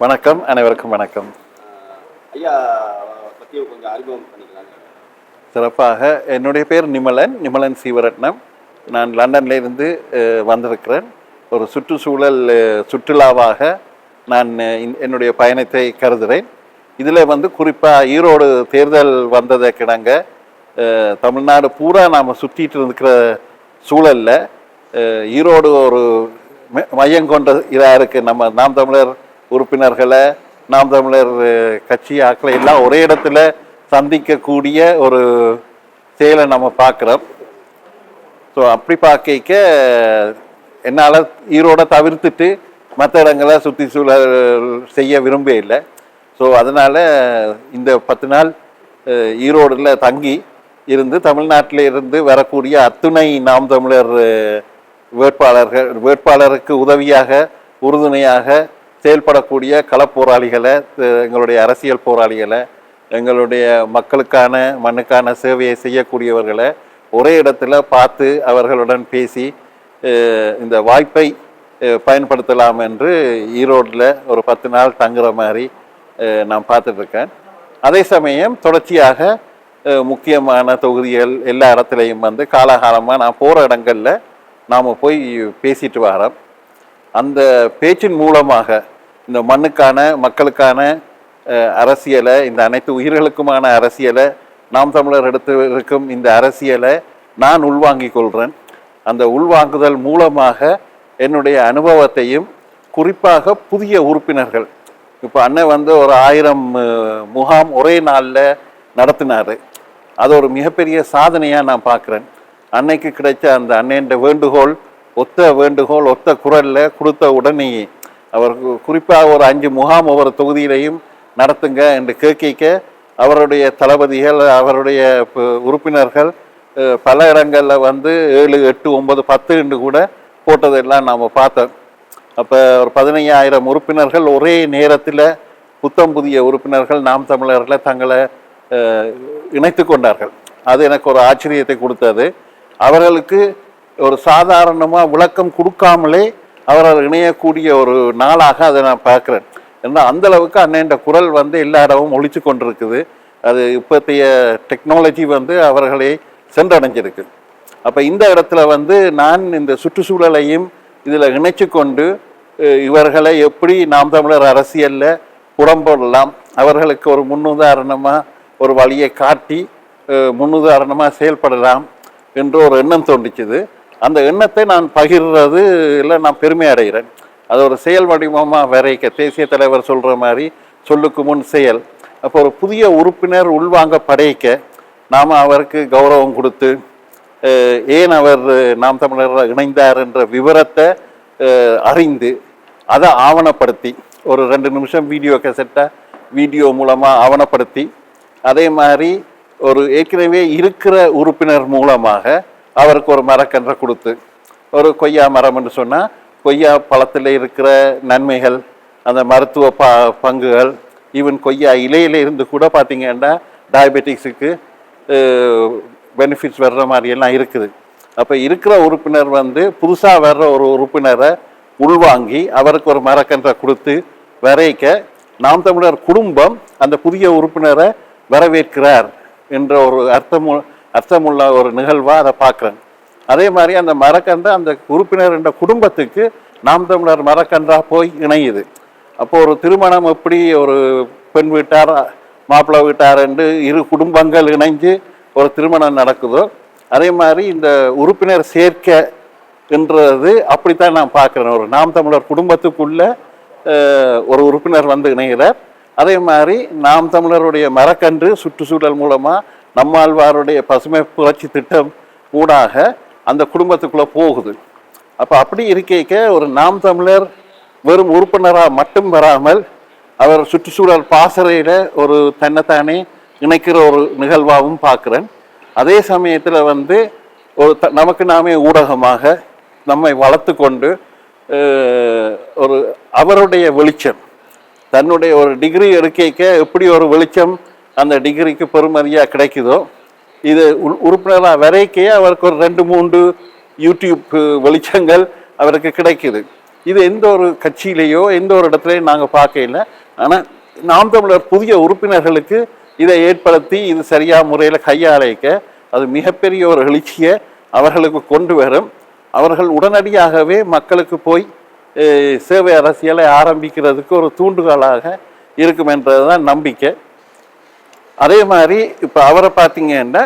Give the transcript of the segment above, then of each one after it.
வணக்கம் அனைவருக்கும் வணக்கம். ஐயா பற்றி கொஞ்சம் அறிமுகம் பண்ணிக்கலாங்க. சிறப்பாக என்னுடைய பேர் நிமலன் நிமலன் சீவரட்னம் நான் லண்டன்ல இருந்து அஹ், வந்திருக்கிறேன். ஒரு சுற்றுச்சூழல் சுற்றுலாவாக நான் என்னுடைய பயணத்தை கருதுகிறேன் இதில் வந்து குறிப்பாக ஈரோடு தேர்தல் வந்ததை கிடங்க தமிழ்நாடு பூரா நாம் சுற்றிட்டு இருக்கிற சூழலில் ஈரோடு ஒரு மையம் கொண்ட இதாக இருக்குது நம்ம நாம் தமிழர் உறுப்பினர்களை நாம் தமிழர் கட்சி ஆக்களை எல்லாம் ஒரே இடத்துல சந்திக்கக்கூடிய ஒரு செயலை நம்ம பார்க்குறோம். ஸோ அப்படி பார்க்க என்னால் ஈரோட தவிர்த்துட்டு மற்ற இடங்களை சுற்றி சூழல் செய்ய விரும்பவே இல்லை. ஸோ அதனால் இந்த பத்து நாள் ஈரோடில் ஈரோடுல தங்கி இருந்து தமிழ்நாட்டில் இருந்து வரக்கூடிய அத்துணை நாம் தமிழர் வேட்பாளர்கள் வேட்பாளருக்கு உதவியாக உறுதுணையாக செயல்படக்கூடிய களப்போராளிகளை எங்களுடைய அரசியல் போராளிகளை எங்களுடைய மக்களுக்கான மண்ணுக்கான சேவையை செய்யக்கூடியவர்களை ஒரே இடத்துல பார்த்து அவர்களுடன் பேசி இந்த வாய்ப்பை பயன்படுத்தலாம் என்று ஈரோட்டில் ஒரு பத்து நாள் தங்குற மாதிரி நான் பார்த்துட்ருக்கேன். அதே சமயம் தொடர்ச்சியாக முக்கியமான தொகுதிகள் எல்லா இடத்துலையும் வந்து காலகாலமாக நான் போகிற இடங்களில் நாம் போய் பேசிட்டு வரோம் அந்த பேச்சின் மூலமாக இந்த மண்ணுக்கான மக்களுக்கான அரசியலை இந்த அனைத்து உயிர்களுக்குமான அரசியலை நாம் தமிழர் எடுத்து இருக்கும் இந்த அரசியலை நான் உள்வாங்கிக் கொள்கிறேன் அந்த உள்வாங்குதல் மூலமாக என்னுடைய அனுபவத்தையும் குறிப்பாக புதிய உறுப்பினர்கள். இப்போ அண்ணன் வந்து ஒரு ஆயிரம் முகாம் ஒரே நாளில் நடத்தினார். அது ஒரு மிகப்பெரிய சாதனையாக நான் பார்க்குறேன் அன்னைக்கு கிடைச்ச அந்த அண்ணன்ற வேண்டுகோள் ஒத்த வேண்டுகோள் ஒத்த குரலில் கொடுத்த உடனேயே அவர் குறிப்பாக ஒரு அஞ்சு முகாம் ஒவ்வொரு தொகுதியிலையும் நடத்துங்க என்று கேட்க அவருடைய தளபதிகள் அவருடைய உறுப்பினர்கள் பல இடங்களில் வந்து ஏழு எட்டு ஒன்பது பத்து என்று கூட போட்டதெல்லாம் நாம் பார்த்தோம். அப்போ ஒரு பதினையாயிரம் உறுப்பினர்கள் ஒரே நேரத்தில் புத்தம் புதிய உறுப்பினர்கள் நாம் தமிழர்களை தங்களை இணைத்து கொண்டார்கள். அது எனக்கு ஒரு ஆச்சரியத்தை கொடுத்தது. அவர்களுக்கு ஒரு சாதாரணமாக விளக்கம் கொடுக்காமலே அவர்கள் இணையக்கூடிய ஒரு நாளாக அதை நான் பார்க்குறேன். ஏன்னா அந்த அளவுக்கு அண்ணன்ற குரல் வந்து எல்லா இடமும் ஒழிச்சு கொண்டிருக்குது. அது இப்போத்தைய டெக்னாலஜி வந்து அவர்களை சென்றடைஞ்சிருக்கு. அப்போ இந்த இடத்துல வந்து நான் இந்த சுற்றுச்சூழலையும் இதில் இணைச்சு கொண்டு இவர்களை எப்படி நாம் தமிழர் அரசியலில் புறம்போடலாம் அவர்களுக்கு ஒரு முன்னுதாரணமாக ஒரு வழியை காட்டி முன்னுதாரணமாக செயல்படலாம் என்ற ஒரு எண்ணம் தோன்றிச்சுது. அந்த எண்ணத்தை நான் பகிர்றது இல்லை நான் பெருமை அடைகிறேன். அது ஒரு செயல் வடிவமாக வரைக்க தேசிய தலைவர் சொல்கிற மாதிரி சொல்லுக்கு முன் செயல். அப்போ ஒரு புதிய உறுப்பினர் உள்வாங்க படைக்க நாம் அவருக்கு கௌரவம் கொடுத்து ஏன் அவர் நாம் தமிழர் இணைந்தார் என்ற விவரத்தை அறிந்து அதை ஆவணப்படுத்தி ஒரு ரெண்டு நிமிஷம் வீடியோ கெசட்டை வீடியோ மூலமாக ஆவணப்படுத்தி அதே மாதிரி ஒரு ஏற்கனவே இருக்கிற உறுப்பினர் மூலமாக அவருக்கு ஒரு மரக்கன்றை கொடுத்து ஒரு கொய்யா மரம் என்று சொன்னால் கொய்யா பழத்தில் இருக்கிற நன்மைகள் அந்த மருத்துவ ப பங்குகள் ஈவன் கொய்யா இலையில இருந்து கூட பார்த்தீங்கன்னா டயபெட்டிக்ஸுக்கு பெனிஃபிட்ஸ் வர்ற மாதிரியெல்லாம் இருக்குது. அப்போ இருக்கிற உறுப்பினர் வந்து புதுசாக வர்ற ஒரு உறுப்பினரை உள்வாங்கி அவருக்கு ஒரு மரக்கன்றை கொடுத்து வரைக்க நாம் தமிழர் குடும்பம் அந்த புதிய உறுப்பினரை வரவேற்கிறார் என்ற ஒரு அர்த்தம் அர்த்தமுள்ள ஒரு நிகழ்வாக அதை பார்க்குறேன். அதே மாதிரி அந்த மரக்கன்று அந்த உறுப்பினர் என்ற குடும்பத்துக்கு நாம் தமிழர் மரக்கன்றாக போய் இணையுது. அப்போ ஒரு திருமணம் எப்படி ஒரு பெண் வீட்டார் மாப்பிள்ளை வீட்டார் என்று இரு குடும்பங்கள் இணைஞ்சு ஒரு திருமணம் நடக்குதோ அதே மாதிரி இந்த உறுப்பினர் சேர்க்க என்றது அப்படித்தான் நான் பார்க்குறேன். ஒரு நாம் தமிழர் குடும்பத்துக்குள்ள ஒரு உறுப்பினர் வந்து இணைகிறார். அதே மாதிரி நாம் தமிழருடைய மரக்கன்று சுற்றுச்சூழல் மூலமாக நம்மாழ்வாருடைய பசுமை புரட்சி திட்டம் ஊடாக அந்த குடும்பத்துக்குள்ளே போகுது. அப்போ அப்படி இருக்கைக்க ஒரு நாம் தமிழர் வெறும் உறுப்பினராக மட்டும் வராமல் அவர் சுற்றுச்சூழல் பாசறையில் ஒரு தன்னைத்தானே இணைக்கிற ஒரு நிகழ்வாகவும் பார்க்குறேன். அதே சமயத்தில் வந்து ஒரு த நமக்கு நாமே ஊடகமாக நம்மை வளர்த்து கொண்டு ஒரு அவருடைய வெளிச்சம் தன்னுடைய ஒரு டிகிரி எடுக்க எப்படி ஒரு வெளிச்சம் அந்த டிகிரிக்கு பெருமதியாக கிடைக்குதோ இது உறுப்பினராக வரைக்கே அவருக்கு ஒரு ரெண்டு மூன்று யூடியூப் வெளிச்சங்கள் அவருக்கு கிடைக்குது. இது எந்த ஒரு கட்சியிலேயோ எந்த ஒரு இடத்துலையும் நாங்கள் பார்க்கல ஆனால் நாம் தமிழர் புதிய உறுப்பினர்களுக்கு இதை ஏற்படுத்தி இது சரியாக முறையில் கையாளைக்க அது மிகப்பெரிய ஒரு எழுச்சியை அவர்களுக்கு கொண்டு வரும். அவர்கள் உடனடியாகவே மக்களுக்கு போய் சேவை அரசியலை ஆரம்பிக்கிறதுக்கு ஒரு தூண்டுகோலாக இருக்கும் என்றது தான் நம்பிக்கை. அதே மாதிரி இப்போ அவரை பார்த்தீங்கன்னா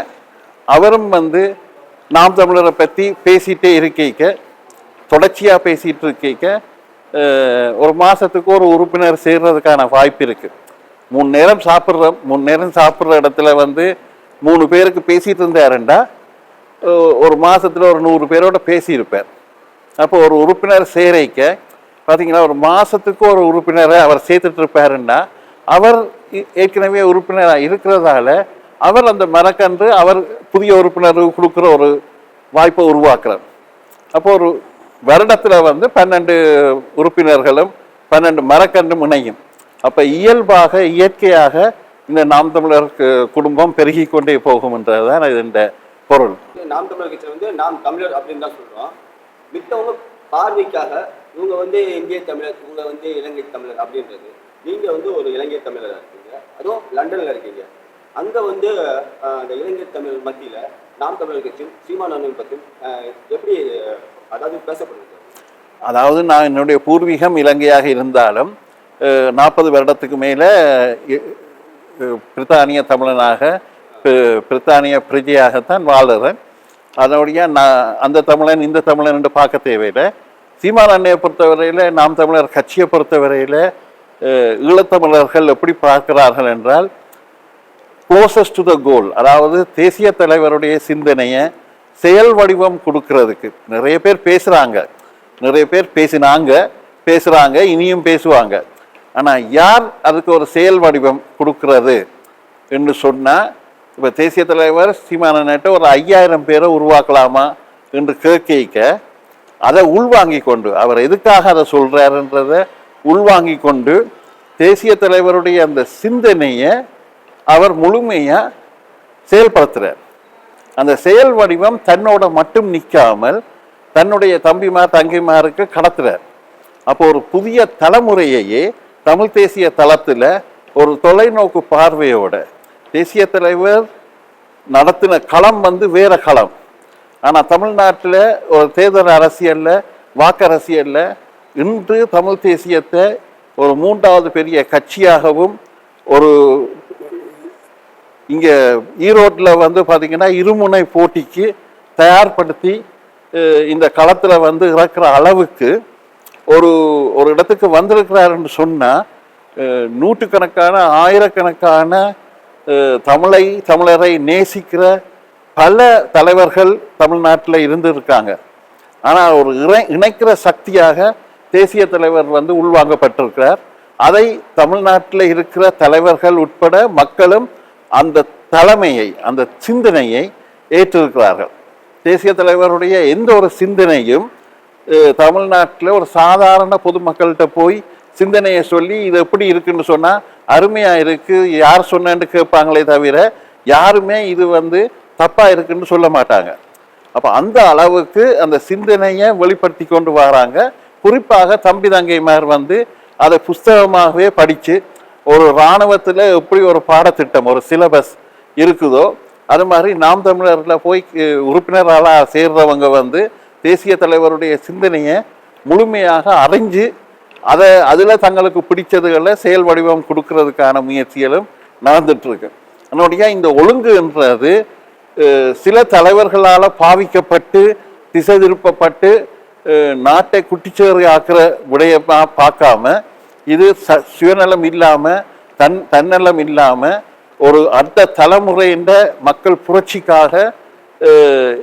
அவரும் வந்து நாம் தமிழரை பற்றி பேசிகிட்டே இருக்கைக்க தொடர்ச்சியாக பேசிகிட்டு இருக்கைக்க ஒரு மாதத்துக்கு ஒரு உறுப்பினர் சேர்றதுக்கான வாய்ப்பு இருக்குது மூணு நேரம் சாப்பிட்ற மூணு நேரம் சாப்பிட்ற இடத்துல வந்து மூணு பேருக்கு பேசிகிட்டு இருந்தாருண்டா ஒரு மாதத்தில் ஒரு நூறு பேரோட பேசியிருப்பார். அப்போ ஒரு உறுப்பினர் சேரைக்க பார்த்தீங்கன்னா ஒரு மாதத்துக்கு ஒரு உறுப்பினரை அவர் சேர்த்துட்டு இருப்பாருன்னா அவர் ஏற்கனவே உறுப்பினராக இருக்கிறதால அவர் அந்த மரக்கன்று அவர் புதிய உறுப்பினருக்கு கொடுக்குற ஒரு வாய்ப்பை உருவாக்குறார். அப்போ ஒரு வருடத்தில் வந்து பன்னெண்டு உறுப்பினர்களும் பன்னெண்டு மரக்கன்றும் இணையும். அப்போ இயல்பாக இயற்கையாக இந்த நாம் தமிழர் குடும்பம் பெருகி கொண்டே போகும்ன்றதுதான் இந்த பொருள். நாம் தமிழர் கட்சி வந்து நாம் தமிழர் அப்படின்னு தான் சொல்றோம். மித்தவங்க பார்வைக்காக இவங்க வந்து இந்திய தமிழர் இவங்க வந்து இலங்கை தமிழர் அப்படின்றது. நீங்கள் வந்து ஒரு இலங்கை தமிழராக இருக்கீங்க. அதுவும் லண்டனில் இருக்கீங்க. அங்கே வந்து அந்த இலங்கை தமிழர் மத்தியில் நாம் தமிழர் கட்சியும் சீமானவர்கள் பற்றியும் எப்படி அதாவது பேசப்படுது? அதாவது நான் என்னுடைய பூர்வீகம் இலங்கையாக இருந்தாலும் நாற்பது வருடத்துக்கு மேலே பிரித்தானிய தமிழனாக பிரித்தானிய பிரஜையாகத்தான் வாழ்கிறேன் அதனுடைய நான் அந்த தமிழன் இந்த தமிழன் என்று பார்க்க தேவையில்லை. சீமான் அண்ணையை பொறுத்தவரையில் நாம் தமிழர் கட்சியை பொறுத்தவரையில் ஈழத்தமிழர்கள் எப்படி பார்க்கிறார்கள் என்றால் க்ளோசஸ்ட் டு த கோல் அதாவது தேசிய தலைவருடைய சிந்தனையை செயல் வடிவம் கொடுக்கறதுக்கு. நிறைய பேர் பேசுகிறாங்க நிறைய பேர் பேசினாங்க பேசுகிறாங்க இனியும் பேசுவாங்க. ஆனால் யார் அதுக்கு ஒரு செயல் வடிவம் கொடுக்கறது என்று சொன்னால் இப்போ தேசிய தலைவர் சீமானன்ட்ட ஒரு ஐயாயிரம் பேரை உருவாக்கலாமா என்று கேட்க அதை உள்வாங்கி கொண்டு அவர் எதுக்காக அதை சொல்கிறாருன்றதை உள்வாங்கி கொண்டு தேசிய தலைவருடைய அந்த சிந்தனையை அவர் முழுமையாக செயல்படுத்துகிறார் அந்த செயல் வடிவம் தன்னோட மட்டும் நிற்காமல் தன்னுடைய தம்பிமார் தங்கிமாருக்கு கடத்துகிறார் அப்போ ஒரு புதிய தலைமுறையையே தமிழ் தேசிய தளத்தில் ஒரு தொலைநோக்கு பார்வையோட தேசிய தலைவர் நடத்தின களம் வந்து வேற களம். ஆனால் தமிழ்நாட்டில் ஒரு தேர்தல் அரசியலில் வாக்கரசியல்ல இன்று தமிழ் தேசியத்தை ஒரு மூன்றாவது பெரிய கட்சியாகவும் ஒரு இங்கே ஈரோட்டில் வந்து பார்த்திங்கன்னா இருமுனை போட்டிக்கு தயார்படுத்தி இந்த களத்தில் வந்து இறக்குற அளவுக்கு ஒரு ஒரு இடத்துக்கு வந்திருக்கிறாருன்னு சொன்னால் நூற்றுக்கணக்கான ஆயிரக்கணக்கான தமிழை தமிழரை நேசிக்கிற பல தலைவர்கள் தமிழ்நாட்டில் இருந்திருக்காங்க. ஆனால் ஒரு இணை இணைக்கிற சக்தியாக தேசிய தலைவர் வந்து உள்வாங்கப்பட்டிருக்கிறார். அதை தமிழ்நாட்டில் இருக்கிற தலைவர்கள் உட்பட மக்களும் அந்த தலைமையை அந்த சிந்தனையை ஏற்றிருக்கிறார்கள். தேசிய தலைவருடைய எந்த ஒரு சிந்தனையும் தமிழ்நாட்டில் ஒரு சாதாரண பொதுமக்கள்கிட்ட போய் சிந்தனையை சொல்லி இது எப்படி இருக்குன்னு சொன்னால் அருமையாக இருக்குது யார் சொன்னேன்னு கேட்பாங்களே தவிர யாருமே இது வந்து தப்பாக இருக்குன்னு சொல்ல மாட்டாங்க. அப்போ அந்த அளவுக்கு அந்த சிந்தனையை வெளிப்படுத்தி கொண்டு வராங்க. குறிப்பாக தம்பி தங்கைமார் வந்து அதை புஸ்தகமாகவே படித்து ஒரு இராணுவத்தில் எப்படி ஒரு பாடத்திட்டம் ஒரு சிலபஸ் இருக்குதோ அது மாதிரி நாம் தமிழரில் போய் அஹ், சேர்றவங்க வந்து தேசிய தலைவருடைய சிந்தனையை முழுமையாக அறிஞ்சு அதை அதில் தங்களுக்கு பிடிச்சதுகளை செயல் வடிவம் கொடுக்கறதுக்கான முயற்சிகளும் நடந்துட்டுருக்கு. என்னுடைய அதனுடைய இந்த ஒழுங்குன்றது சில தலைவர்களால் பாவிக்கப்பட்டு திசை திருப்பப்பட்டு நாட்டை குட்டிச்சேறு ஆக்குற விடயமா பார்க்காம இது ச சுயநலம் இல்லாமல் தன் தன்னலம் இல்லாமல் ஒரு அடுத்த தலைமுறையின் மக்கள் புரட்சிக்காக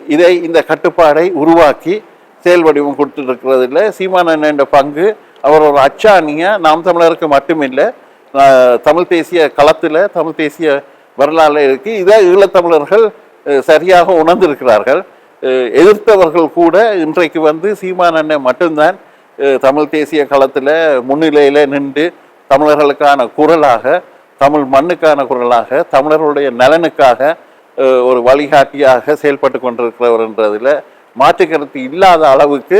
இதை இந்த கட்டுப்பாடை உருவாக்கி செயல் வடிவம் கொடுத்துருக்கிறதுல சீமானன் என்ற பங்கு அவர் ஒரு அச்சாணியாக நாம் தமிழருக்கு மட்டுமில்லை தமிழ் தேசிய களத்தில் தமிழ் தேசிய வரலாறு இருக்குது இதை ஈழத்தமிழர்கள் சரியாக உணர்ந்திருக்கிறார்கள் எதிர்த்தவர்கள் கூட இன்றைக்கு வந்து சீமானண்ணை மட்டும்தான் தமிழ் தேசிய களத்தில் முன்னிலையில் நின்று தமிழர்களுக்கான குரலாக தமிழ் மண்ணுக்கான குரலாக தமிழர்களுடைய நலனுக்காக ஒரு வழிகாட்டியாக செயல்பட்டு கொண்டிருக்கிறவர்ன்றதுல மாற்று கருத்து இல்லாத அளவுக்கு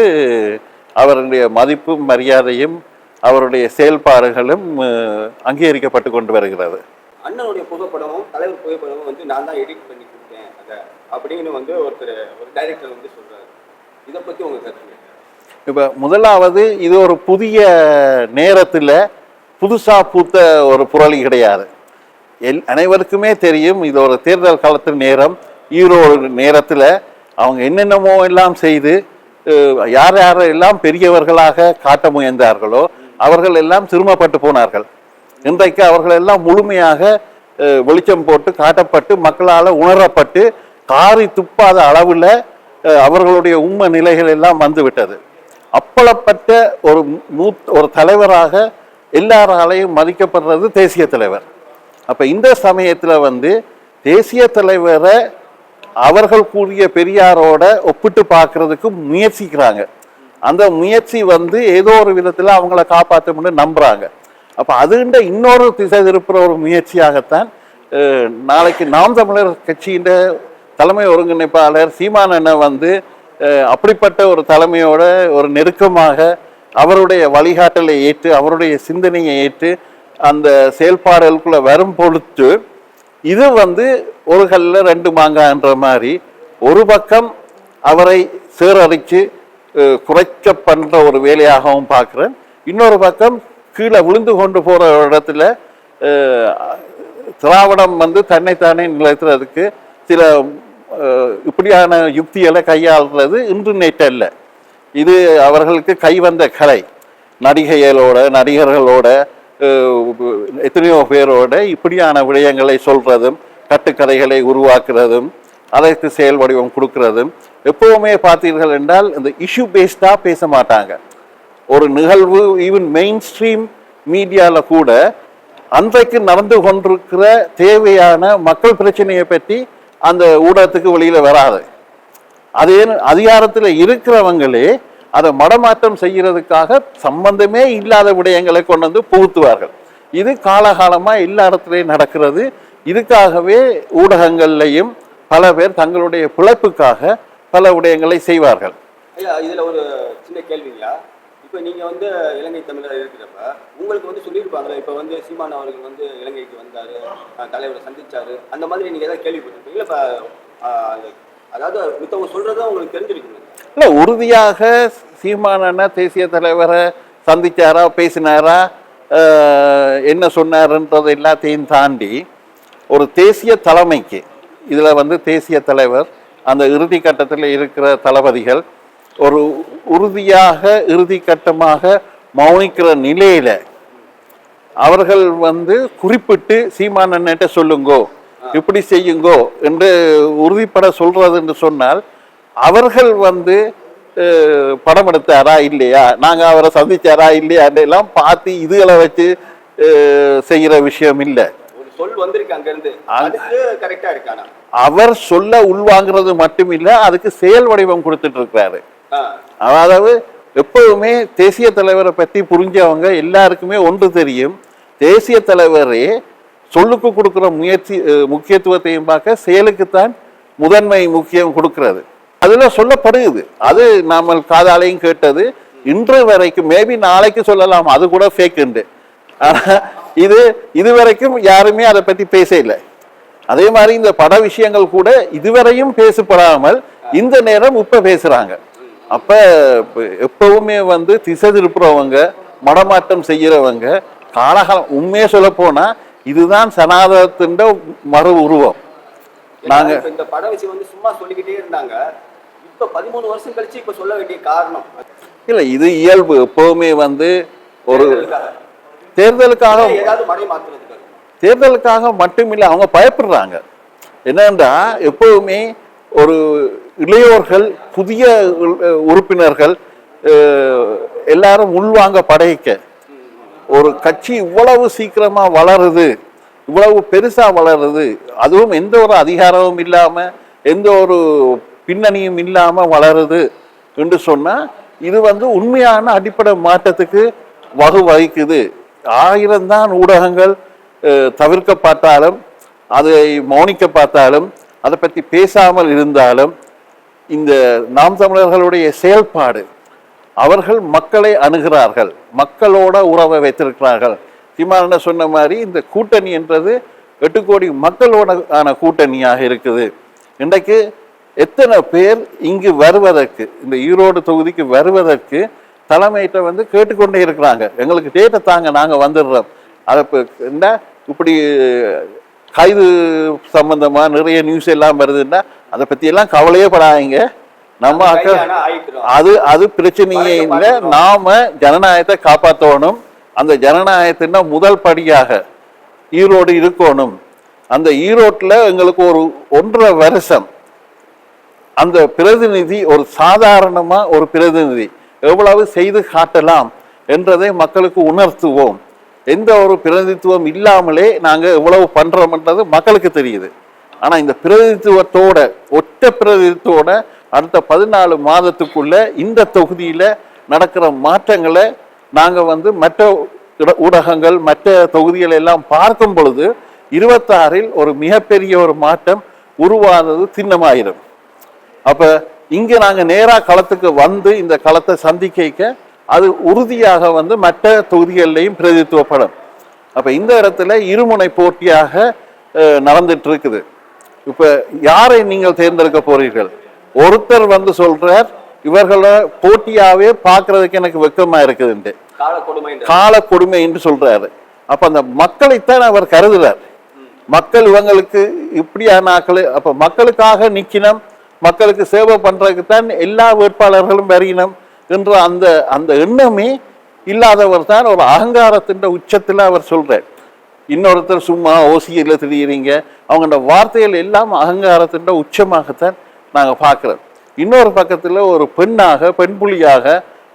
அவருடைய மதிப்பும் மரியாதையும் அவருடைய செயல்பாடுகளும் அங்கீகரிக்கப்பட்டு கொண்டு வருகிறது. அண்ணனுடைய புகைப்படமும் தலைவர் புகைப்படமும் வந்து நான் தான் எடிட் பண்ணி கொடுத்தேன். அதை அப்படின்னு வந்து ஒருத்தர் ஒரு டைரக்டர் வந்து சொல்றாரு. இதை பத்தி உங்க கருத்து இப்போ முதலாவது இது ஒரு புதிய நேரத்தில் புதுசாக பூத்த ஒரு புரளி கிடையாது. எல் அனைவருக்குமே தெரியும் இது ஒரு தேர்தல் காலத்து நேரம். ஈரோடு நேரத்தில் அவங்க என்னென்னமோ எல்லாம் செய்து யார் யாரெல்லாம் பெரியவர்களாக காட்ட முயன்றார்களோ அவர்கள் எல்லாம் சிறுமப்பட்டு போனார்கள். இன்றைக்கு அவர்கள் எல்லாம் முழுமையாக வெளிச்சம் போட்டு காட்டப்பட்டு மக்களால் உணரப்பட்டு காரி துப்பாத அளவில் அவர்களுடைய உண்மை நிலைகள் எல்லாம் வந்துவிட்டது. அப்பளப்பட்ட ஒரு மூத் ஒரு தலைவராக எல்லாராலையும் மதிக்கப்படுறது தேசிய தலைவர். அப்போ இந்த சமயத்தில் வந்து தேசிய தலைவரை அவர்கள் கூறிய பெரியாரோட ஒப்பிட்டு பார்க்கறதுக்கு முயற்சிக்கிறாங்க. அந்த முயற்சி வந்து ஏதோ ஒரு விதத்தில் அவங்கள காப்பாற்றணும்னு நம்புறாங்க. அப்போ அதுண்ட இன்னொரு திசை திருப்புற ஒரு முயற்சியாகத்தான் நாளைக்கு நாம் தமிழர் கட்சியின் தலைமை ஒருங்கிணைப்பாளர் சீமானனை வந்து அப்படிப்பட்ட ஒரு தலைமையோட ஒரு நெருக்கமாக அவருடைய வழிகாட்டலை ஏற்று அவருடைய சிந்தனையை ஏற்று அந்த செயல்பாடுகளுக்குள்ள வரும் பொழுது இது வந்து ஒரு கல்ல ரெண்டு மாங்கான்ற மாதிரி ஒரு பக்கம் அவரை சீரழிச்சு குறைக்க பண்ற ஒரு வேலையாகவும் பார்க்குறேன். இன்னொரு பக்கம் கீழே விழுந்து கொண்டு போகிற இடத்துல திராவிடம் வந்து தன்னைத்தானே நிலைத்துறதுக்கு சில இப்படியான யுக்திகளை கையாளுறது இன்று நேற்று அல்ல. இது அவர்களுக்கு கைவந்த கலை. நடிகைகளோட நடிகர்களோட எத்தனையோ பேரோட இப்படியான விடயங்களை சொல்கிறதும் கட்டுக்கதைகளை உருவாக்குறதும் அதற்கு செயல் வடிவம் கொடுக்கறதும் எப்பவுமே பார்த்தீர்கள் என்றால் இந்த இஷ்யூ பேஸ்டாக பேச மாட்டாங்க. ஒரு நிகழ்வு ஈவன் மெயின் ஸ்ட்ரீம் மீடியாவில் கூட அன்றைக்கு நடந்து கொண்டிருக்கிற தேவையான மக்கள் பிரச்சனையை பற்றி அந்த ஊடகத்துக்கு வெளியில் வராது. அதே அதிகாரத்தில் இருக்கிறவங்களே அதை மடமாற்றம் செய்கிறதுக்காக சம்பந்தமே இல்லாத விடயங்களை கொண்டு வந்து புகுத்துவார்கள். இது காலகாலமாக எல்லா இடத்துலையும் நடக்கிறது. இதுக்காகவே ஊடகங்கள்லையும் பல பேர் தங்களுடைய பிழைப்புக்காக பல விடயங்களை செய்வார்கள். ஐயா இதுல ஒரு இப்போ நீங்கள் வந்து இலங்கை தமிழர் இருக்கிறப்ப உங்களுக்கு வந்து சொல்லியிருப்பாங்களே இப்போ வந்து சீமான் அவர்கள் வந்து இலங்கைக்கு வந்தார் தலைவரை சந்திச்சாரு அந்த மாதிரி நீங்கள் ஏதாவது கேள்விப்பட்டிருப்பீங்களா? இப்போ அதாவது மித்தவங்க சொல்றதும் உங்களுக்கு தெரிஞ்சிருக்குங்க இல்லை உறுதியாக சீமானண்ண தேசிய தலைவரை சந்திச்சாரா பேசினாரா என்ன சொன்னாருன்றது எல்லாத்தையும் தாண்டி ஒரு தேசிய தலைமைக்கு இதில் வந்து தேசிய தலைவர் அந்த இறுதி கட்டத்தில் இருக்கிற தளபதிகள் ஒரு உறுதியாக இறுதி கட்டமாக மௌனிக்கிற நிலையில அவர்கள் வந்து குறிப்பிட்டு சீமான் அண்ணன்ட்ட சொல்லுங்கோ இப்படி செய்யுங்கோ என்று உறுதிப்பட சொல்றது என்று சொன்னால் அவர்கள் வந்து படம் எடுத்தாரா இல்லையா நாங்க அவரை சந்திச்சாரா இல்லையா எல்லாம் பார்த்து இதுகளை வச்சு அஹ், செய்யற விஷயம் இல்லை. அவர் சொல்ல உள்வாங்கிறது மட்டும் இல்ல அதுக்கு செயல் வடிவம் கொடுத்துட்டு இருக்கிறாரு. அதாவது எப்பவுமே தேசிய தலைவரை பற்றி புரிஞ்சவங்க எல்லாருக்குமே ஒன்று தெரியும். தேசிய தலைவரே சொல்லுக்கு கொடுக்குற முயற்சி முக்கியத்துவத்தையும் பார்க்க செயலுக்குத்தான் முதன்மை முக்கியம் கொடுக்கிறது. அதில் சொல்லப்படுது அது நாம காதாலையும் கேட்டது. இன்று வரைக்கும் மேபி நாளைக்கு சொல்லலாம். அது கூட ஃபேக் உண்டு. ஆனால் இது இதுவரைக்கும் யாருமே அதை பற்றி பேச இல்லை. அதே மாதிரி இந்த பட விஷயங்கள் கூட இதுவரையும் பேசப்படாமல் இந்த நேரம் இப்போ பேசுகிறாங்க அப்ப எப்பவுமே வந்து திசை திருப்புறவங்க மடமாற்றம் செய்யறவங்க காலகாலம் உண்மையே சொல்ல போனா இதுதான் சனாதனத்தின் மறு உருவம். நாங்க இந்த பட விஷயம் வந்து சும்மா சொல்லிக்கிட்டே இருந்தாங்க. இப்ப பதிமூணு வருஷம் கழிச்சு இப்ப சொல்ல வேண்டிய காரணம். இல்ல இது இயல்பு. எப்பவுமே வந்து ஒரு தேர்தலுக்காக. தேர்தலுக்காக மட்டுமில்லை அவங்க பயப்படுறாங்க. என்னன்னா எப்பவுமே ஒரு இளையோர்கள் புதிய உறுப்பினர்கள் எல்லாரும் உள்வாங்க படைக்க. ஒரு கட்சி இவ்வளவு சீக்கிரமா வளருது இவ்வளவு பெருசா வளருது அதுவும் எந்த ஒரு அதிகாரமும் இல்லாம எந்த ஒரு பின்னணியும் இல்லாம வளருது என்று சொன்னா இது வந்து உண்மையான அடிப்படை மாற்றத்துக்கு வகுவகிக்குது ஆயிரம் தான் ஊடகங்கள் தவிர்க்க பார்த்தாலும் அதை மௌனிக்க பார்த்தாலும் அதை பற்றி பேசாமல் இருந்தாலும் இந்த நாம் தமிழர்களுடைய செயல்பாடு அவர்கள் மக்களை அணுகிறார்கள் மக்களோட உறவை வைத்திருக்கிறார்கள். சீமானந்த சொன்ன மாதிரி இந்த கூட்டணி என்றது எட்டு கோடி மக்களோட ஆன கூட்டணியாக இருக்குது. இன்றைக்கு எத்தனை பேர் இங்கு வருவதற்கு இந்த ஈரோடு தொகுதிக்கு வருவதற்கு தலைமையிட்ட வந்து கேட்டுக்கொண்டே இருக்கிறாங்க. எங்களுக்கு டேட்டை தாங்க நாங்கள் வந்துடுறோம். அதை இப்போ என்ன இப்படி கைது சம்பந்தமா நிறைய நியூஸ் எல்லாம் வருதுன்னா அதை பத்தி எல்லாம் கவலையே படாதீங்க. நம்ம அது அது பிரச்சனையே இல்லை. நாம ஜனநாயகத்தை காப்பாற்றணும் அந்த ஜனநாயகத்தின் முதல் படியாக ஈரோடு இருக்கணும். அந்த ஈரோட்டில் எங்களுக்கு ஒரு ஒன்றரை வருஷம். அந்த பிரதிநிதி ஒரு சாதாரணமா ஒரு பிரதிநிதி. எவ்வளவு செய்து காட்டலாம் என்றதை மக்களுக்கு உணர்த்துவோம். எந்த ஒரு பிரதிநிதித்துவம் இல்லாமலே நாங்கள் எவ்வளவு பண்ணுறோம்ன்றது மக்களுக்கு தெரியுது. ஆனால் இந்த பிரதிநிதித்துவத்தோட ஒற்ற பிரதிநிதித்துவோட அடுத்த பதினாலு மாதத்துக்குள்ள இந்த தொகுதியில் நடக்கிற மாற்றங்களை நாங்கள் வந்து மற்ற ஊடகங்கள் மற்ற தொகுதிகள் எல்லாம் பார்க்கும் பொழுது இருபத்தாறில் ஒரு மிகப்பெரிய ஒரு மாற்றம் உருவானது திண்ணமாயிரும். அப்போ இங்கே நாங்கள் நேராக களத்துக்கு வந்து இந்த களத்தை சந்திக்க அது உறுதியாக வந்து மற்ற தொகுதிகளிலையும் பிரதித்துவப்படும் அப்ப இந்த இடத்துல இருமுனை போட்டியாக நடந்துட்டு இருக்குது இப்ப யாரை நீங்கள் தேர்ந்தெடுக்க போறீர்கள்? ஒருத்தர் வந்து சொல்றார் இவர்களை போட்டியாவே பார்க்கிறதுக்கு எனக்கு வெக்கமா இருக்குதுன்ட்டு. கால கொடுமை என்று. சொல்றாரு. அப்ப அந்த மக்களைத்தான் அவர் கருதுறார். மக்கள் இவங்களுக்கு இப்படியான ஆக்கள் அப்ப மக்களுக்காக நிக்கணும் மக்களுக்கு சேவை பண்றதுக்கு தான் எல்லா வேட்பாளர்களும் வரையணும் என்ற அந்த அந்த எண்ணமே இல்லாதவர் தான் ஒரு அகங்காரத்தின் உச்சத்தில் அவர் சொல்கிறார் இன்னொருத்தர் சும்மா ஓசியில் திடீறீங்க அவங்களோட வார்த்தைகள் எல்லாம் அகங்காரத்தின் உச்சமாகத்தான் நாங்கள் பார்க்குறோம். இன்னொரு பக்கத்தில் ஒரு பெண்ணாக பெண் புலியாக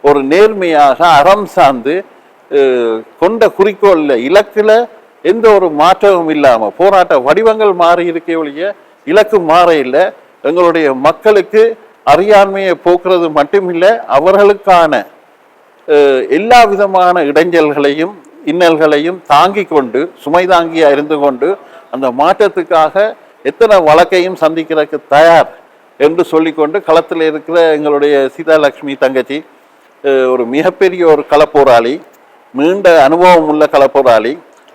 ஒரு நேர்மையாக அறம் சார்ந்து கொண்ட குறிக்கோளில் இலக்கில் எந்த ஒரு மாற்றமும் இல்லாமல் போராட்ட வடிவங்கள் மாறி இருக்க ஒழிய இலக்கு மாற இல்லை. எங்களுடைய மக்களுக்கு அறியாண்மையை போக்குறது மட்டுமில்லை அவர்களுக்கான எல்லா விதமான இடைஞ்சல்களையும் இன்னல்களையும் தாங்கி கொண்டு சுமை தாங்கியாக இருந்து கொண்டு அந்த மாற்றத்துக்காக எத்தனை வழக்கையும் சந்திக்கிறதுக்கு தயார் என்று சொல்லிக்கொண்டு களத்தில் இருக்கிற எங்களுடைய சீதாலட்சுமி தங்கச்சி ஒரு மிகப்பெரிய ஒரு களப்போராளி நீண்ட அனுபவம் உள்ள களப்போராளி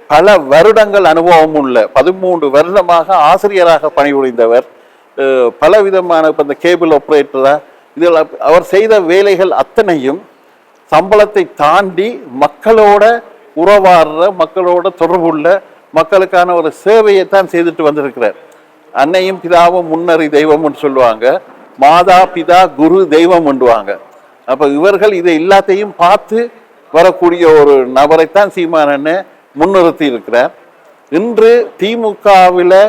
பல வருடங்கள் அனுபவம் உள்ள பதிமூன்று வருடமாக ஆசிரியராக பணிபுரிந்தவர் பல விதமான இப்போ இந்த கேபிள் ஆப்ரேட்டராக இதில் அவர் செய்த வேலைகள் அத்தனையும் சம்பளத்தை தாண்டி மக்களோட உறவாடுற மக்களோட தொடர்புள்ள மக்களுக்கான ஒரு சேவையை தான் செய்துட்டு வந்திருக்கிறார். அன்னையும் பிதாவும் முன்னறி தெய்வம்னு சொல்லுவாங்க. மாதா பிதா குரு தெய்வம் பண்ணுவாங்க அப்போ இவர்கள் இதை எல்லாத்தையும் பார்த்து வரக்கூடிய ஒரு நபரைத்தான் சீமானன்னு முன்னிறுத்தி இருக்கிறார். இன்று திமுகவில்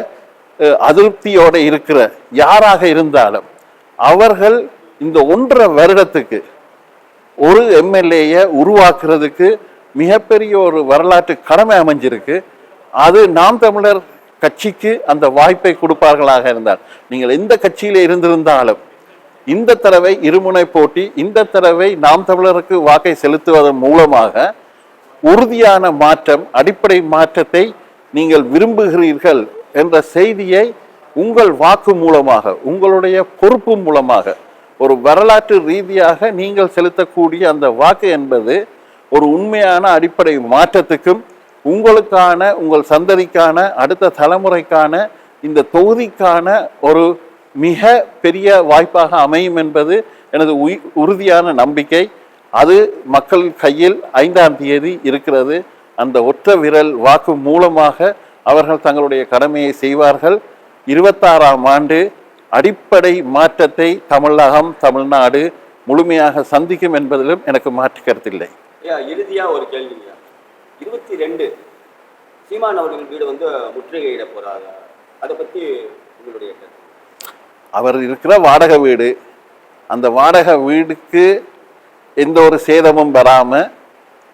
அதிருப்தியோடு இருக்கிற யாராக இருந்தாலும் அவர்கள் இந்த ஒன்றரை வருடத்துக்கு ஒரு எம்எல்ஏயை உருவாக்குறதுக்கு மிகப்பெரிய ஒரு வரலாற்று கடமை அமைஞ்சிருக்கு. அது நாம் தமிழர் கட்சிக்கு அந்த வாய்ப்பை கொடுப்பார்களாக இருந்தால் நீங்கள் எந்த கட்சியில் இருந்திருந்தாலும் இந்த தடவை இருமுனை போட்டி இந்த தடவை நாம் தமிழருக்கு வாக்கை செலுத்துவதன் மூலமாக உறுதியான மாற்றம் அடிப்படை மாற்றத்தை நீங்கள் விரும்புகிறீர்கள் என்ற செய்தியை உங்கள் வாக்கு மூலமாக உங்களுடைய பொறுப்பு மூலமாக ஒரு வரலாற்று ரீதியாக நீங்கள் செலுத்தக்கூடிய அந்த வாக்கு என்பது ஒரு உண்மையான அடிப்படை மாற்றத்துக்கும் உங்களுக்கான உங்கள் சந்ததிக்கான அடுத்த தலைமுறைக்கான இந்த தொகுதிக்கான ஒரு மிக பெரிய வாய்ப்பாக அமையும் என்பது எனது உறுதியான நம்பிக்கை. அது மக்கள் கையில் ஐந்தாம் தேதி இருக்கிறது. அந்த ஒற்ற விரல் வாக்கு மூலமாக அவர்கள் தங்களுடைய கடமையை செய்வார்கள். இருபத்தாறாம் ஆண்டு அடிப்படை மாற்றத்தை தமிழகம் தமிழ்நாடு முழுமையாக சந்திக்கும் என்பதிலும் எனக்கு மாற்று கருத்தில்லை இறுதியா ஒரு கேள்விங்க இருபத்தி ரெண்டு சீமான் அவர்கள் வீடு வந்து முற்றுகையிட போறாங்க அதை பத்தி உங்களுடைய அவர் இருக்கிற வாடகை வீடு. அந்த வாடகை வீடுக்கு எந்த ஒரு சேதமும் வராம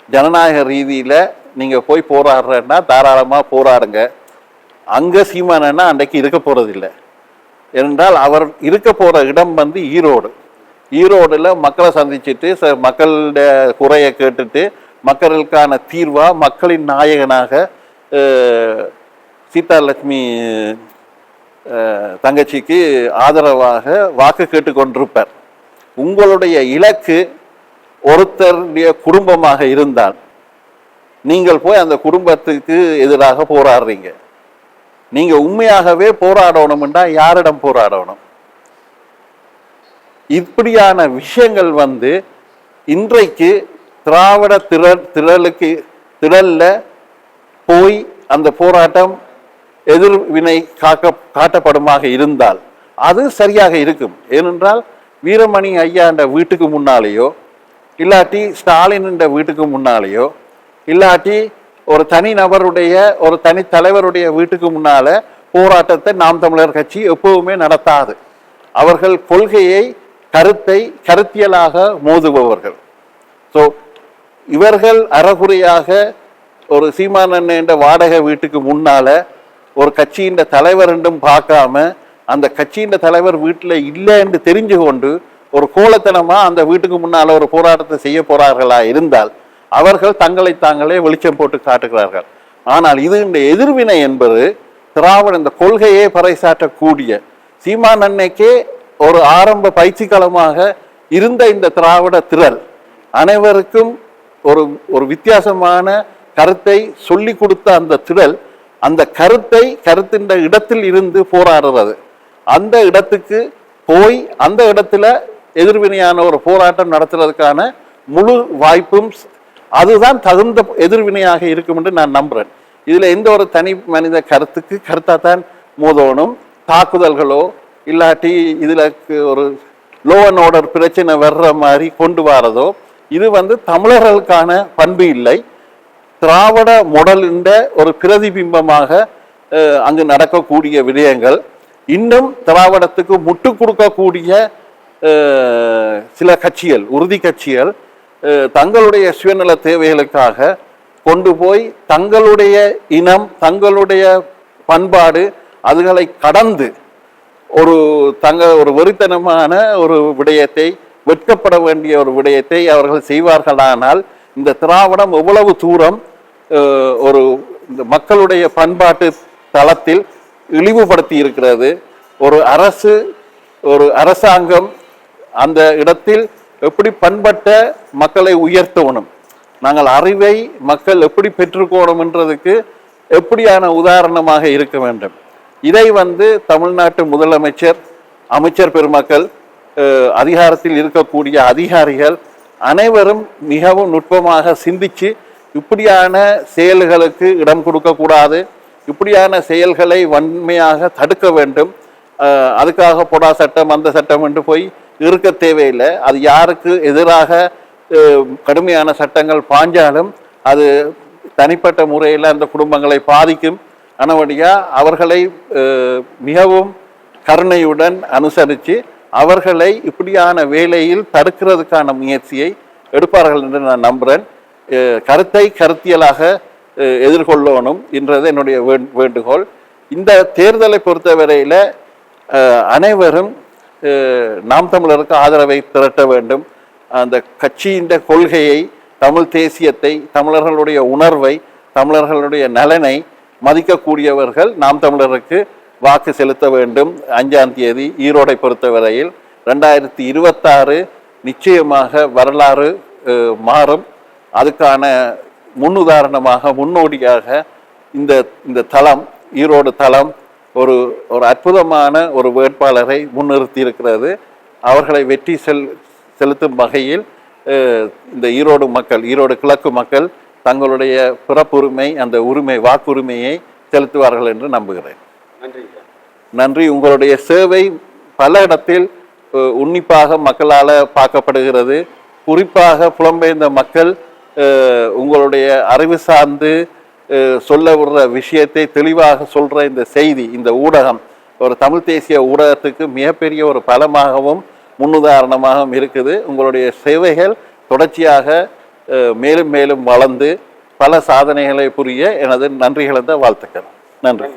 ஜனநாயக ரீதியில நீங்கள் போய் போராடுறேன்னா தாராளமாக போராடுங்க. அங்கே சீமானன்னா அன்றைக்கு இருக்க போகிறதில்ல என்றால் அவர் இருக்க போகிற இடம் வந்து ஈரோடு. ஈரோடில் மக்களை சந்திச்சுட்டு ச- மக்களுடைய குறையை கேட்டுட்டு மக்களுக்கான தீர்வாக மக்களின் நாயகனாக சீதாலட்சுமி தங்கச்சிக்கு ஆதரவாக வாக்கு கேட்டுக்கொண்டிருப்பார். உங்களுடைய இலக்கு ஒருத்தருடைய குடும்பமாக இருந்தால் நீங்கள் போய் அந்த குடும்பத்துக்கு எதிராக போராடுறீங்க. நீங்க உண்மையாகவே போராடணும்னா யாரிடம் போராடணும்? இப்படியான விஷயங்கள் வந்து இன்றைக்கு திராவிட திரள் திரளுக்கு திரல்ல போய் அந்த போராட்டம் எதிர்வினை காக்க காட்டப்படுமாக இருந்தால் அது சரியாக இருக்கும். ஏனென்றால் வீரமணி ஐயா என்ற வீட்டுக்கு முன்னாலேயோ இல்லாட்டி ஸ்டாலின் என்ற வீட்டுக்கு முன்னாலேயோ இல்லாட்டி ஒரு தனி நபருடைய ஒரு தனி தலைவருடைய வீட்டுக்கு முன்னால போராட்டத்தை நாம் தமிழர் கட்சி எப்பவுமே நடத்தாது. அவர்கள் கொள்கையை கருத்தை கருத்தியலாக மோதுபவர்கள். ஸோ இவர்கள் அறகுறையாக ஒரு சீமானன் என்ற வாடகை வீட்டுக்கு முன்னால ஒரு கட்சியின் தலைவர் என்றும் பார்க்காம அந்த கட்சியின் தலைவர் வீட்டில் இல்லை என்று தெரிஞ்சு கொண்டு ஒரு கோலத்தனமாக அந்த வீட்டுக்கு முன்னால ஒரு போராட்டத்தை செய்ய போறார்களா இருந்தால் அவர்கள் தங்களை தாங்களே வெளிச்சம் போட்டு காட்டுகிறார்கள். ஆனால் இது இந்த எதிர்வினை என்பது திராவிட இந்த கொள்கையே பறைசாற்றக்கூடிய சீமான் அன்னைக்கே ஒரு ஆரம்ப பயிற்சிக்களமாக இருந்த இந்த திராவிட திரள் அனைவருக்கும் ஒரு ஒரு வித்தியாசமான கருத்தை சொல்லி கொடுத்த அந்த திரள் அந்த கருத்தை கருத்தின் இடத்தில் இருந்து போராடுறது. அந்த இடத்துக்கு போய் அந்த இடத்துல எதிர்வினையான ஒரு போராட்டம் நடத்துறதுக்கான முழு வாய்ப்பும் அதுதான் தகுந்த எதிர்வினையாக இருக்கும் என்று நான் நம்புகிறேன் இதில் எந்த ஒரு தனி மனித கருத்துக்கு கருத்தாக தான் மோதணும். தாக்குதல்களோ இல்லாட்டி இதில் ஒரு லோ அண்ட் ஆர்டர் பிரச்சனை வர்ற மாதிரி கொண்டு வரதோ இது வந்து தமிழர்களுக்கான பண்பு இல்லை. திராவிட முடலின்ற ஒரு பிரதிபிம்பமாக அங்கு நடக்கக்கூடிய விடயங்கள். இன்னும் திராவிடத்துக்கு முட்டு கொடுக்கக்கூடிய சில கட்சிகள் உறுதி கட்சிகள் தங்களுடைய சுயநல தேவைகளுக்காக கொண்டு போய் தங்களுடைய இனம் தங்களுடைய பண்பாடு அதுகளை கடந்து ஒரு தங்க ஒரு வெறித்தனமான ஒரு விடயத்தை வெட்கப்பட வேண்டிய ஒரு விடயத்தை அவர்கள் செய்வார்களானால் இந்த திராவிடம் எவ்வளவு தூரம் ஒரு இந்த மக்களுடைய பண்பாட்டு தளத்தில் இழிவுபடுத்தி இருக்கிறது. ஒரு அரசு ஒரு அரசாங்கம் அந்த இடத்தில் எப்படி பண்பட்ட மக்களை உயர்த்தவனும் நாங்கள் அறிவை மக்கள் எப்படி பெற்றுக்கோணும்ன்றதுக்கு எப்படியான உதாரணமாக இருக்க வேண்டும்? இதை வந்து தமிழ்நாட்டு முதலமைச்சர் அமைச்சர் பெருமக்கள் அதிகாரத்தில் இருக்கக்கூடிய அதிகாரிகள் அனைவரும் மிகவும் நுட்பமாக சிந்திச்சு இப்படியான செயல்களுக்கு இடம் கொடுக்கக்கூடாது. இப்படியான செயல்களை வன்மையாக தடுக்க வேண்டும். அதுக்காக பொடா சட்டம் அந்த சட்டம் என்று போய் இருக்க தேவையில்லை. அது யாருக்கு எதிராக கடுமையான சட்டங்கள் பாஞ்சாலும் அது தனிப்பட்ட முறையில் அந்த குடும்பங்களை பாதிக்கும். ஆனவடியாக அவர்களை மிகவும் கருணையுடன் அனுசரித்து அவர்களை இப்படியான வேலையில் தடுக்கிறதுக்கான முயற்சியை எடுப்பார்கள் என்று நான் நம்புகிறேன் கருத்தை கருத்தியலாக எதிர்கொள்ளணும் என்றது என்னுடைய வேண்- வேண்டுகோள். இந்த தேர்தலை பொறுத்தவரையில் அனைவரும் நாம் தமிழருக்கு ஆதரவை திரட்ட வேண்டும். அந்த கட்சியின் கொள்கையை தமிழ் தேசியத்தை தமிழர்களுடைய உணர்வை தமிழர்களுடைய நலனை மதிக்கக்கூடியவர்கள் நாம் தமிழருக்கு வாக்கு செலுத்த வேண்டும். அஞ்சாம் தேதி ஈரோடை பொறுத்தவரையில் ரெண்டாயிரத்தி இருபத்தாறு நிச்சயமாக வரலாறு மாறும். அதுக்கான முன்னுதாரணமாக முன்னோடியாக இந்த இந்த தளம் ஈரோடு தளம் ஒரு ஒரு அற்புதமான ஒரு வேட்பாளரை முன்னிறுத்தி இருக்கிறது அவர்களை வெற்றி செல் செலுத்தும் வகையில் இந்த ஈரோடு மக்கள் ஈரோடு கிழக்கு மக்கள் தங்களுடைய பிறப்புரிமை அந்த உரிமை வாக்குரிமையை செலுத்துவார்கள் என்று நம்புகிறேன். நன்றி நன்றி. உங்களுடைய சேவை பல இடத்தில் உன்னிப்பாக மக்களால் பார்க்கப்படுகிறது. குறிப்பாக புலம்பெயர்ந்த மக்கள் உங்களுடைய அறிவு சார்ந்து சொல்ல விடுற விஷயத்தை தெளிவாக சொல்கிற இந்த செய்தி இந்த ஊடகம் ஒரு தமிழ் தேசிய ஊடகத்துக்கு மிகப்பெரிய ஒரு பலமாகவும் முன்னுதாரணமாகவும் இருக்குது. உங்களுடைய சேவைகள் தொடர்ச்சியாக மேலும் மேலும் வளர்ந்து பல சாதனைகளை புரிய எனது நன்றி கலந்த வாழ்த்துக்கள். நன்றி.